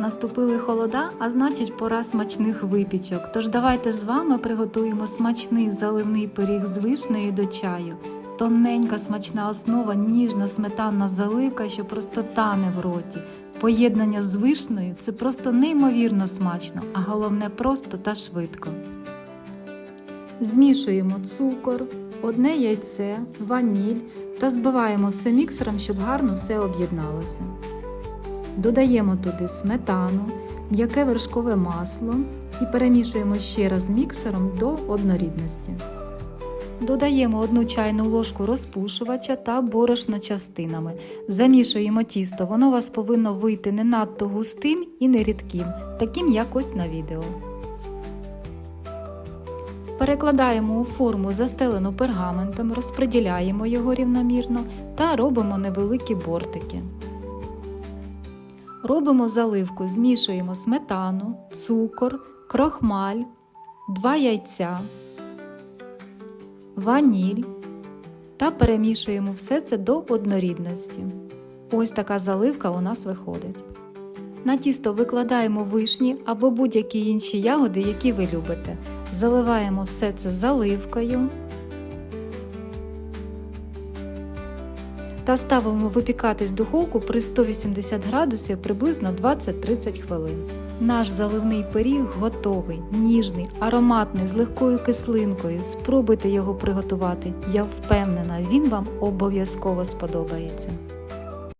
Наступили холода, а значить пора смачних випічок. Тож давайте з вами приготуємо смачний заливний пиріг з вишнею до чаю. Тоненька смачна основа, ніжна сметанна заливка, що просто тане в роті. Поєднання з вишнею це просто неймовірно смачно, а головне просто та швидко. Змішуємо цукор, одне яйце, ваніль та збиваємо все міксером, щоб гарно все об'єдналося. Додаємо туди сметану, м'яке вершкове масло і перемішуємо ще раз міксером до однорідності. Додаємо одну чайну ложку розпушувача та борошно частинами. Замішуємо тісто, воно у вас повинно вийти не надто густим і не рідким, таким як ось на відео. Перекладаємо у форму застелену пергаментом, розподіляємо його рівномірно та робимо невеликі бортики. Робимо заливку, змішуємо сметану, цукор, крохмаль, 2 яйця, ваніль та перемішуємо все це до однорідності. Ось така заливка у нас виходить. На тісто викладаємо вишні або будь-які інші ягоди, які ви любите. Заливаємо все це заливкою та ставимо випікатись в духовку при 180 градусів приблизно 20-30 хвилин. Наш заливний пиріг готовий, ніжний, ароматний, з легкою кислинкою. Спробуйте його приготувати. Я впевнена, він вам обов'язково сподобається.